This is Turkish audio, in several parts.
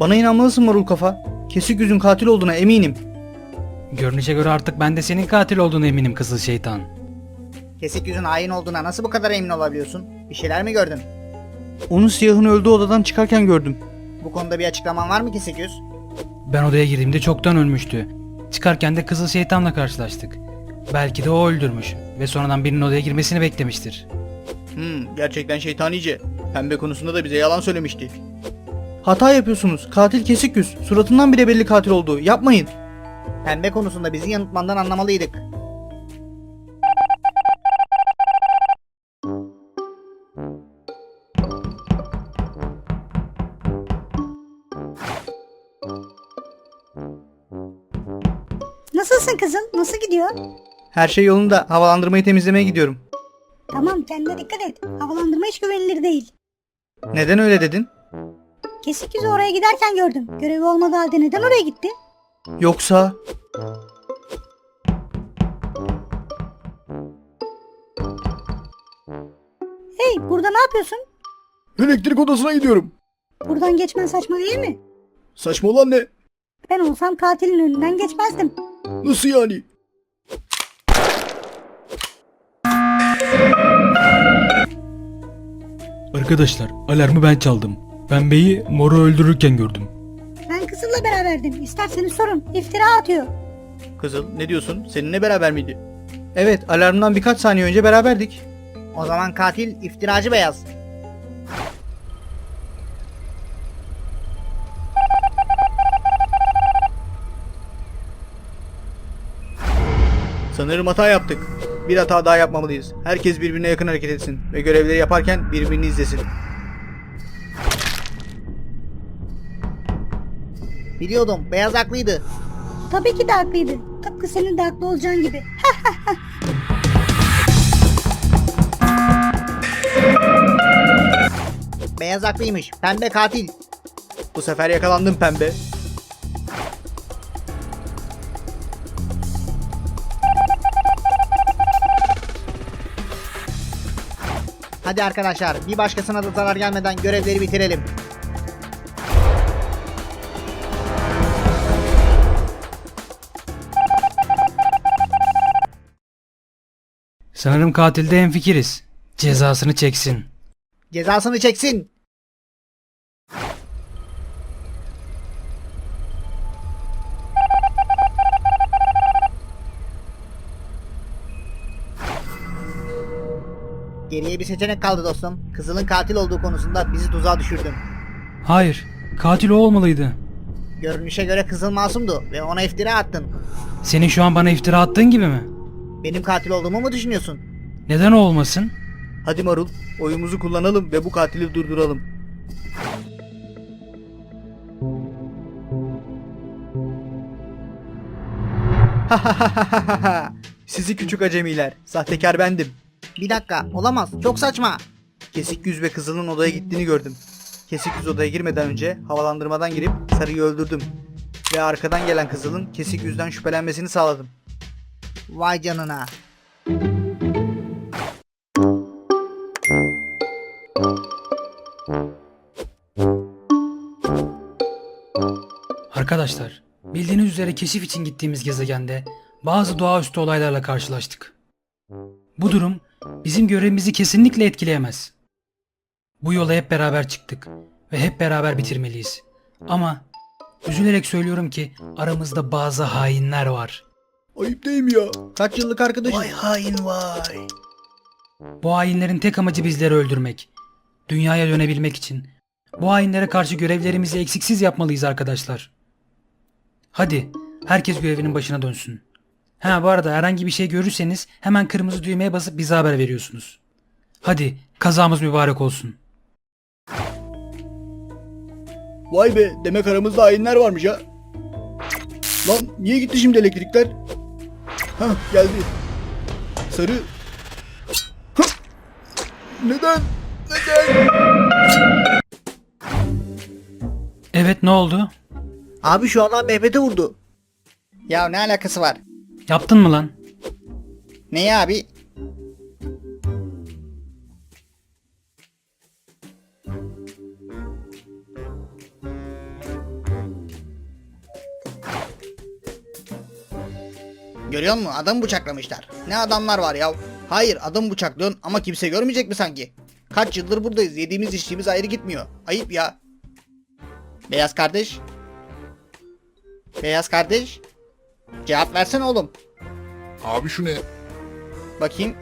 Bana inanmalısın marul kafa. Kesik yüzün katil olduğuna eminim. Görünüşe göre artık ben de senin katil olduğunu eminim kızıl şeytan. Kesik yüzün hain olduğuna nasıl bu kadar emin olabiliyorsun? Bir şeyler mi gördün? Onu siyahın öldüğü odadan çıkarken gördüm. Bu konuda bir açıklaman var mı Kesik yüz? Ben odaya girdiğimde çoktan ölmüştü. Çıkarken de kızıl şeytanla karşılaştık. Belki de o öldürmüş ve sonradan birinin odaya girmesini beklemiştir. Hmm, gerçekten şeytanice. Pembe konusunda da bize yalan söylemişti. Hata yapıyorsunuz. Katil kesik yüz. Suratından bile belli katil olduğu. Yapmayın. Pembe konusunda bizi yanıltmandan anlamalıydık. Nasılsın kızım? Nasıl gidiyor? Her şey yolunda. Havalandırmayı temizlemeye gidiyorum. Tamam kendine dikkat et. Havalandırma hiç güvenilir değil. Neden öyle dedin? Kesik yüzü oraya giderken gördüm. Görevi olmadığı halde neden oraya gitti? Yoksa... Hey burada ne yapıyorsun? Elektrik odasına gidiyorum. Buradan geçmen saçma değil mi? Saçma olan ne? Ben olsam katilin önünden geçmezdim. Nasıl yani? Arkadaşlar alarmı ben çaldım. Pembeyi moru öldürürken gördüm. Ben kızılla beraberdim. İsterseniz sorun. İftira atıyor. Kızıl ne diyorsun? Seninle beraber miydi? Evet alarmdan birkaç saniye önce beraberdik. O zaman katil iftiracı beyaz. Sanırım hata yaptık. Bir hata daha yapmamalıyız. Herkes birbirine yakın hareket etsin ve görevleri yaparken birbirini izlesin. Biliyordum beyaz haklıydı. Tabii ki de haklıydı. Tıpkı senin de haklı olacağın gibi. Beyaz haklıymış. Pembe katil. Bu sefer yakalandım pembe. Hadi arkadaşlar bir başkasına da zarar gelmeden görevleri bitirelim. Sanırım katilde hemfikiriz. Cezasını çeksin. Cezasını çeksin. Geriye bir seçenek kaldı dostum. Kızıl'ın katil olduğu konusunda bizi tuzağa düşürdün. Hayır, katil o olmalıydı. Görünüşe göre Kızıl masumdu ve ona iftira attın. Senin şu an bana iftira attığın gibi mi? Benim katil olduğumu mu düşünüyorsun? Neden olmasın? Hadi Marul, oyumuzu kullanalım ve bu katili durduralım. Sizi küçük acemiler. Sahtekar bendim. Bir dakika olamaz çok saçma. Kesik yüz ve kızılın odaya gittiğini gördüm. Kesik yüz odaya girmeden önce havalandırmadan girip sarıyı öldürdüm. Ve arkadan gelen kızılın kesik yüzden şüphelenmesini sağladım. Vay canına. Arkadaşlar, bildiğiniz üzere keşif için gittiğimiz gezegende bazı doğaüstü olaylarla karşılaştık. Bu durum bizim görevimizi kesinlikle etkileyemez. Bu yola hep beraber çıktık ve hep beraber bitirmeliyiz. Ama üzülerek söylüyorum ki aramızda bazı hainler var. Ayıp değil mi ya? Kaç yıllık arkadaşım? Vay hain vay. Bu hainlerin tek amacı bizleri öldürmek. Dünyaya dönebilmek için. Bu hainlere karşı görevlerimizi eksiksiz yapmalıyız arkadaşlar. Hadi herkes görevinin başına dönsün. Ha bu arada herhangi bir şey görürseniz hemen kırmızı düğmeye basıp bize haber veriyorsunuz. Hadi kazamız mübarek olsun. Vay be demek aramızda hainler varmış ha. Lan niye gitti şimdi elektrikler? Hah geldi. Sarı. Hah! Neden? Neden? Evet ne oldu? Abi şu adam Mehmet'e vurdu. Ya ne alakası var? Yaptın mı lan? Ne abi? Görüyor musun? Adam bıçaklamışlar. Ne adamlar var ya. Hayır adam bıçaklıyorsun ama kimse görmeyecek mi sanki? Kaç yıldır buradayız. Yediğimiz içtiğimiz ayrı gitmiyor. Ayıp ya. Beyaz kardeş. Beyaz kardeş. Cevap versene oğlum. Abi şu ne? Bakayım.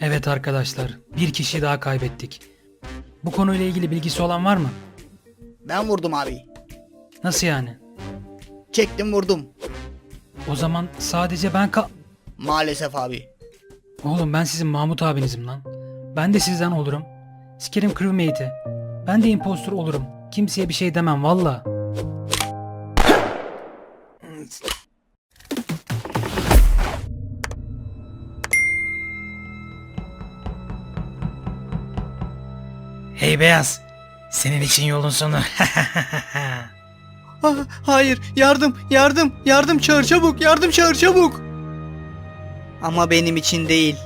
Evet arkadaşlar, bir kişi daha kaybettik. Bu konuyla ilgili bilgisi olan var mı? Ben vurdum abi. Nasıl yani? Çektim vurdum. O zaman sadece ben ka... Maalesef abi. Oğlum ben sizin Mahmut abinizim lan. Ben de sizden olurum. Sikerim crewmate'i. Ben de impostor olurum. Kimseye bir şey demem valla. Hey Beyaz. Senin için yolun sonu. Ah, hayır yardım yardım yardım çağır çabuk yardım çağır çabuk. Ama benim için değil.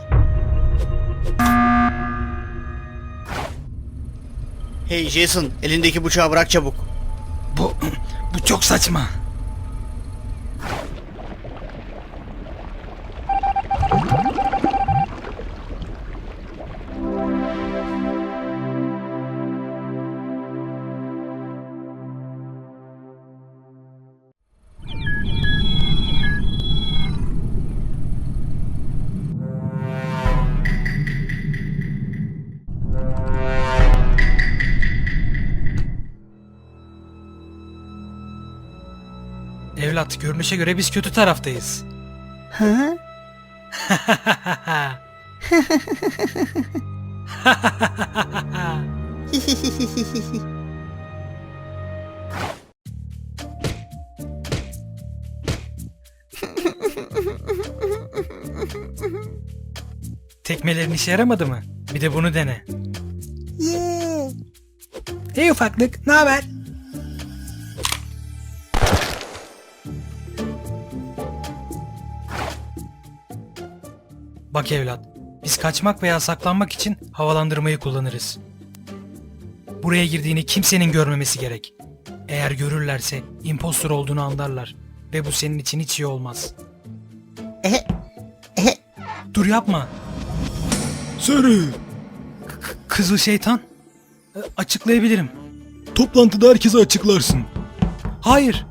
Hey Jason elindeki bıçağı bırak çabuk. bu, bu çok saçma. Evlat görünüşe göre biz kötü taraftayız. Hı? Tekmelerin işe yaramadı mı? Bir de bunu dene. Hey ufaklık, ne haber? Bak evlat, biz kaçmak veya saklanmak için havalandırmayı kullanırız. Buraya girdiğini kimsenin görmemesi gerek. Eğer görürlerse impostor olduğunu anlarlar ve bu senin için hiç iyi olmaz. Dur yapma. Sarı. Kızıl şeytan. E, Açıklayabilirim. Toplantıda herkese açıklarsın. Hayır.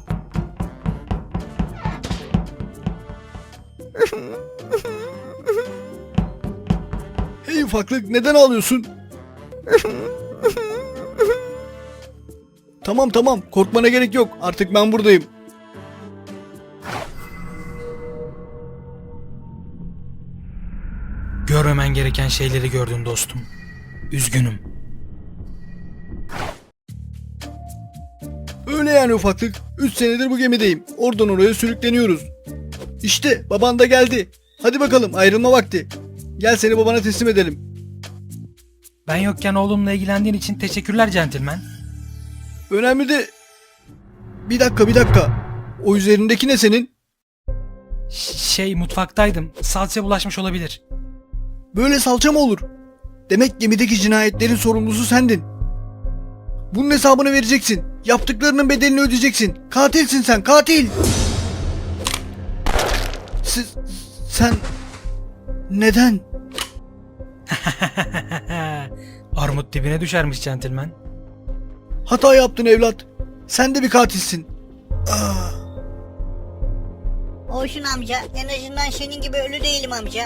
Ufaklık neden ağlıyorsun? tamam tamam korkmana gerek yok artık ben buradayım. Görmemen gereken şeyleri gördün dostum. Üzgünüm. Öyle yani ufaklık. 3 senedir bu gemideyim. Oradan oraya sürükleniyoruz. İşte baban da geldi. Hadi bakalım ayrılma vakti. Gel seni babana teslim edelim. Ben yokken oğlumla ilgilendiğin için teşekkürler centilmen. Önemli de... Bir dakika bir dakika. O üzerindeki ne senin? Ş- şey mutfaktaydım. Salça bulaşmış olabilir. Böyle salça mı olur? Demek gemideki cinayetlerin sorumlusu sendin. Bunun hesabını vereceksin. Yaptıklarının bedelini ödeyeceksin. Katilsin sen katil. Siz... Sen... Neden? Armut dibine düşermiş centilmen. Hata yaptın evlat. Sen de bir katilsin. Ah. Olsun amca. En azından senin gibi ölü değilim amca.